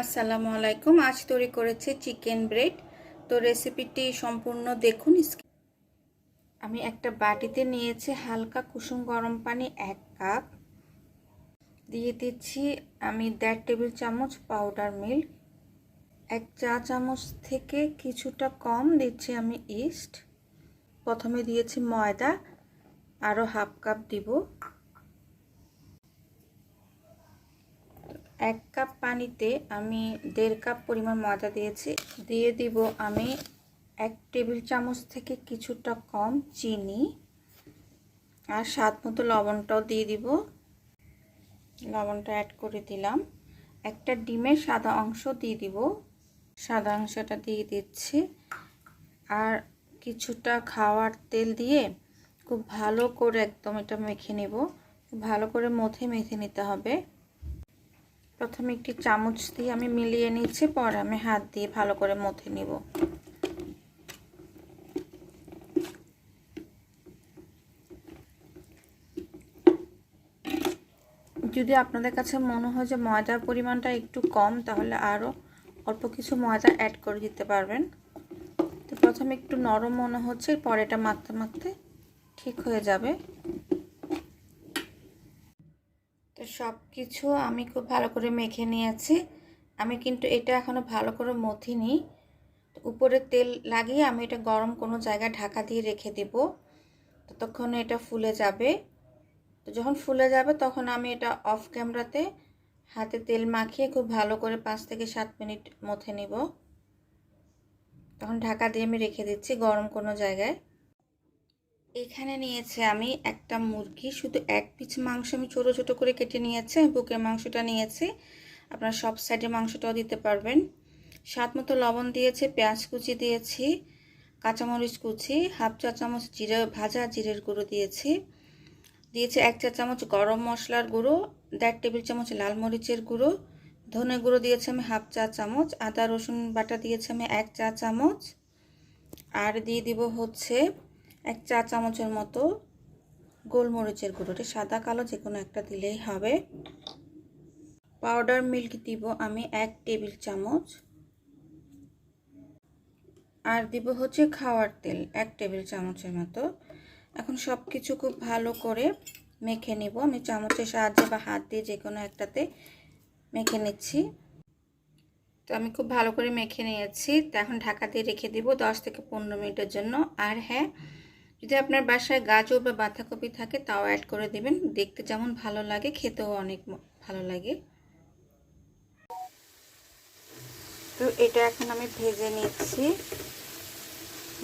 আসসালামু আলাইকুম। আজ তৈরি করেছে চিকেন ব্রেড। তো রেসিপিটি সম্পূর্ণ দেখুন। আমি একটা বাটিতে নিয়েছি হালকা কুসুম গরম পানি এক কাপ। দিয়ে দিচ্ছি আমি দেড় টেবিল চামচ পাউডার মিল্ক। এক চা চামচ থেকে কিছুটা কম দিচ্ছি আমি ইস্ট। প্রথমে দিয়েছি ময়দা। আরও হাফ কাপ দিব। এক কাপ পানিতে আমি দেড় কাপ পরিমাণ ময়দা দিয়েছি। দিয়ে দিব আমি এক টেবিল চামচ থেকে কিছুটা কম চিনি আর স্বাদ মতো লবণটাও দিয়ে দিব। লবণটা অ্যাড করে দিলাম। একটা ডিমের সাদা অংশ দিয়ে দিব। সাদা অংশটা দিয়ে দিচ্ছি। আর কিছুটা খাওয়ার তেল দিয়ে খুব ভালো করে একদম এটা মেখে নেব। ভালো করে মথে মেখে নিতে হবে। প্রথমে একটি চামচ দিয়ে আমি মিলিয়ে নিচ্ছি, পরে আমি হাত দিয়ে ভালো করে মথে নিব। যদি আপনাদের কাছে মনে হয় যে ময়দার পরিমাণটা একটু কম, তাহলে আরও অল্প কিছু ময়দা অ্যাড করে দিতে পারবেন। তো প্রথমে একটু নরম মনে হচ্ছে, পরে এটা মাখতে মাখতে ঠিক হয়ে যাবে। সব কিছু আমি খুব ভালো করে মেখে নিয়েছি। আমি কিন্তু এটা এখনও ভালো করে মথিনি। উপরে তেল লাগিয়ে আমি এটা গরম কোনো জায়গায় ঢাকা দিয়ে রেখে দেব। ততক্ষণে এটা ফুলে যাবে। তো যখন ফুলে যাবে তখন আমি এটা অফ ক্যামেরাতে হাতে তেল মাখিয়ে খুব ভালো করে পাঁচ থেকে সাত মিনিট মথে নিব। তখন ঢাকা দিয়ে আমি রেখে দিচ্ছি গরম কোনো জায়গায়। এখানে নিয়েছি আমি একটা মুরগি, শুধু এক পিস মাংস আমি ছোটো ছোটো করে কেটে নিয়েছি বুকের মাংসটা নিয়েছি। আপনার সব সাইডের মাংসটাও দিতে পারবেন। স্বাদ মতো লবণ দিয়েছি, পেঁয়াজ কুচি দিয়েছি, কাঁচামরিচ কুচি, হাফ চা চামচ জিরে, ভাজা জিরের গুঁড়ো দিয়েছি। দিয়েছি এক চা চামচ গরম মশলার গুঁড়ো, দেড় টেবিল চামচ লাল মরিচের গুঁড়ো, ধনে গুঁড়ো দিয়েছি আমি হাফ চা চামচ, আদা রসুন বাটা দিয়েছি আমি এক চা চামচ, আর দিয়ে দিব হচ্ছে এক চা চামচের মতো গোলমরিচের গুঁড়োটি, সাদা, কালো যে কোনো একটা দিলেই হবে। পাউডার মিল্ক দিব আমি এক টেবিল চামচ। আর দিব হচ্ছে খাওয়ার তেল এক টেবিল চামচের মতো। এখন সব কিছু খুব ভালো করে মেখে নিব। আমি চামচের সাহায্যে বা হাত দিয়ে যে কোনো একটাতে মেখে নিচ্ছি। তো আমি খুব ভালো করে মেখে নিয়েছি। তো এখন ঢাকা দিয়ে রেখে দিব দশ থেকে পনেরো মিনিটের জন্য। আর হ্যাঁ যদি আপনার বাসায় গাজর বা বাঁধাকপি থাকে, তাও অ্যাড করে দেবেন। দেখতে যেমন ভালো লাগে, খেতেও অনেক ভালো লাগে। তো এটা এখন আমি ভেজে নিচ্ছি।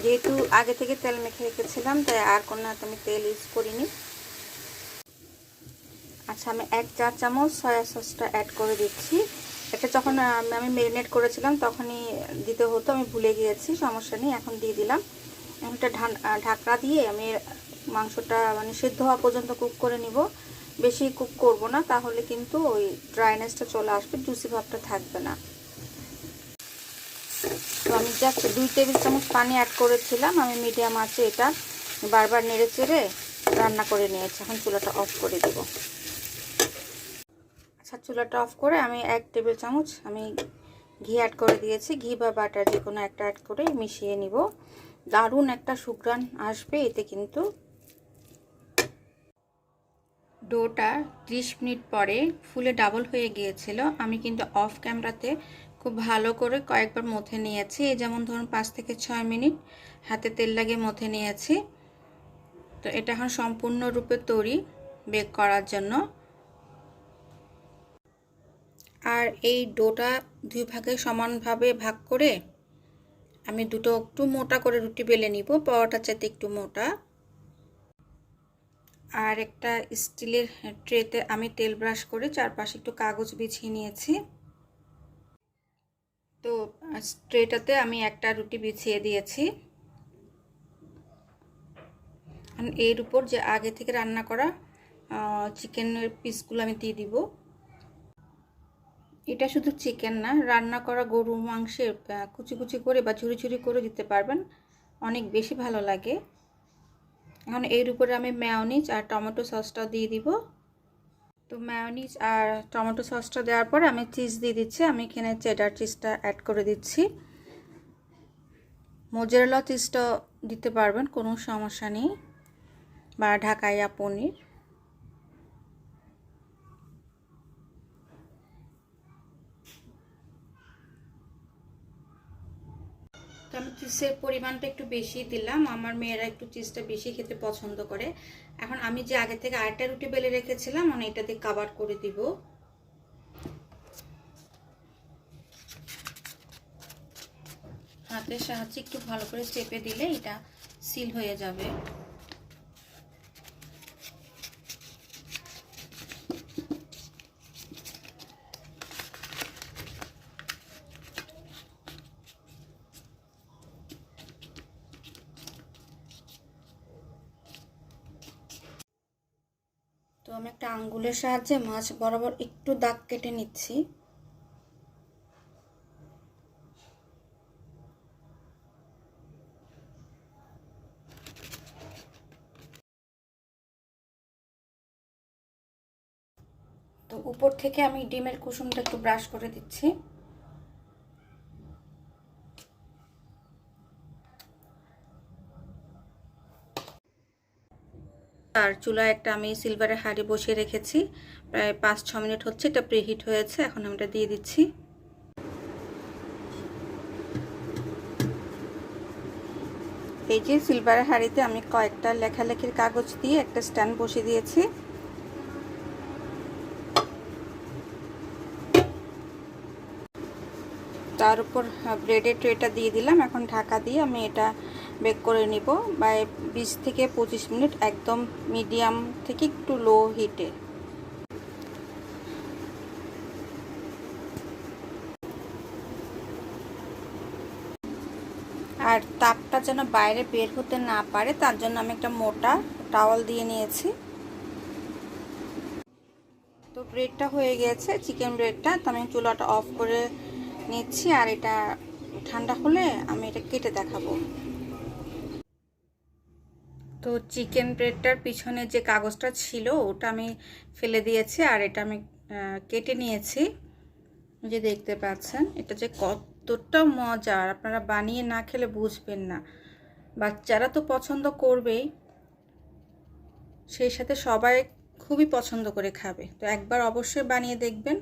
যেহেতু আগে থেকে তেল মেখে রেখেছিলাম, তাই আর কোনো আমি তেল ইউজ করিনি। আচ্ছা আমি এক চা চামচ সয়া সসটা অ্যাড করে দিচ্ছি। এটা যখন আমি ম্যারিনেট করেছিলাম, তখনই দিতে হতো, আমি ভুলে গিয়েছি, সমস্যা নেই, এখন দিয়ে দিলাম। এটা ঢাকা দিয়ে আমি মাংসটা মানে সিদ্ধ হওয়া পর্যন্ত কুক করে নিব। বেশি কুক করব না, তাহলে কিন্তু ওই ড্রাইনেসটা চলে আসবে, জুসি ভাবটা থাকবে না। তো আমি জাস্ট দুই টেবিল চামচ পানি অ্যাড করেছিলাম, আমি মিডিয়াম আছে এটা। বারবার নেড়ে চেড়ে রান্না করে নিয়েছি, এখন চুলাটা অফ করে দেব। আচ্ছা চুলাটা অফ করে আমি এক টেবিল চামচ আমি ঘি অ্যাড করে দিয়েছি। ঘি বা বাটার যে কোনো একটা অ্যাড করে মিশিয়ে নিব। দারুণ একটা সুগ্রান আসবে এতে কিন্তু ডোটা ত্রিশ মিনিট পরে ফুলে ডাবল হয়ে গিয়েছিল। আমি কিন্তু অফ ক্যামেরাতে খুব ভালো করে কয়েকবার মথে নিয়েছি। এই যেমন ধরুন পাঁচ থেকে ছয় মিনিট হাতে তেল লাগিয়ে মথে নিয়েছি। তো এটা এখন সম্পূর্ণরূপে তৈরি বেক করার জন্য। আর এই ডোটা দুই ভাগে সমানভাবে ভাগ করে আমি দুটো একটু মোটা করে রুটি বেলে নিব পাওয়াটা চাইতে একটু মোটা। আর একটা স্টিলের ট্রেতে আমি তেল ব্রাশ করে চারপাশে একটু কাগজ বিছিয়ে নিয়েছি। তো ট্রেটাতে আমি একটা রুটি বিছিয়ে দিয়েছি। এর উপর যে আগে থেকে রান্না করা চিকেনের পিসগুলো আমি দিয়ে দিব। এটা শুধু চিকেন না, রান্না করা গরু মাংসের কুচি কুচি করে বা ঝুরি ঝুরি করে দিতে পারবেন। অনেক বেশি ভালো লাগে। এখন এর উপরে আমি ম্যাওনিজ আর টমেটো সসটা দিয়ে দিব। তো ম্যায়োনিজ আর টমেটো সসটা দেওয়ার পর আমি চিজ দিয়ে দিচ্ছি। আমি এখানে চেডার চিজটা অ্যাড করে দিচ্ছি। মোজারেলা চিজটা দিতে পারবেন, কোনো সমস্যা নেই। বা ঢাকাইয়া পনির তো আমি চিজের পরিমাণটা একটু বেশি দিলাম। আমার মেয়েরা একটু চিজটা বেশি খেতে পছন্দ করে। এখন আমি যে আগে থেকে আরেকটা রুটি বেলে রেখেছিলাম মানে এটা দিয়ে কাবার করে দিব। হাতের সাহায্যে একটু ভালো করে চেপে দিলে এটা সিল হয়ে যাবে। আমি একটা আঙ্গুলের সাহায্যে মাছ বরাবর একটু দাগ কেটে নিচ্ছি। তো উপর থেকে আমি ডিমের কুসুমটা একটু ব্রাশ করে দিচ্ছি। আর চুলায় একটা আমি সিলভারের হাঁড়ি বসিয়ে রেখেছি। প্রায় পাঁচ, ছ মিনিট হচ্ছে, এটা প্রিহিট হয়েছে, এখন আমি এটা দিয়ে দিচ্ছি। এই যে সিলভারের হাঁড়িতে আমি কয়েকটা লেখালেখির কাগজ দিয়ে একটা স্ট্যান্ড বসিয়ে দিয়েছি। তার উপর ব্রেডের ট্রেটা দিয়ে দিলাম। এখন ঢাকা দিয়ে আমি এটা বেক করে নিব বা বিশ থেকে পঁচিশ মিনিট, একদম মিডিয়াম থেকে একটু লো হিটে আর তাপটা যেন বাইরে বের হতে না পারে, তার জন্য আমি একটা মোটা টাওয়াল দিয়ে নিয়েছি। তো ব্রেডটা হয়ে গেছে চিকেন ব্রেডটা তো আমি চুলাটা অফ করে নিচ্ছি, আর এটা ঠান্ডা হলে আমি এটা কেটে দেখাবো। তো চিকেন ব্রেডটার পিছনে যে কাগজটা ছিল, ওটা আমি ফেলে দিয়েছি আর এটা আমি কেটে নিয়েছি। যে দেখতে পাচ্ছেন, এটা যে কতটা মজার। আপনারা বানিয়ে না খেলে বুঝবেন না। বাচ্চারা তো পছন্দ করবেই। সেই সাথে সবাই খুবই পছন্দ করে খাবে। তো একবার অবশ্যই বানিয়ে দেখবেন।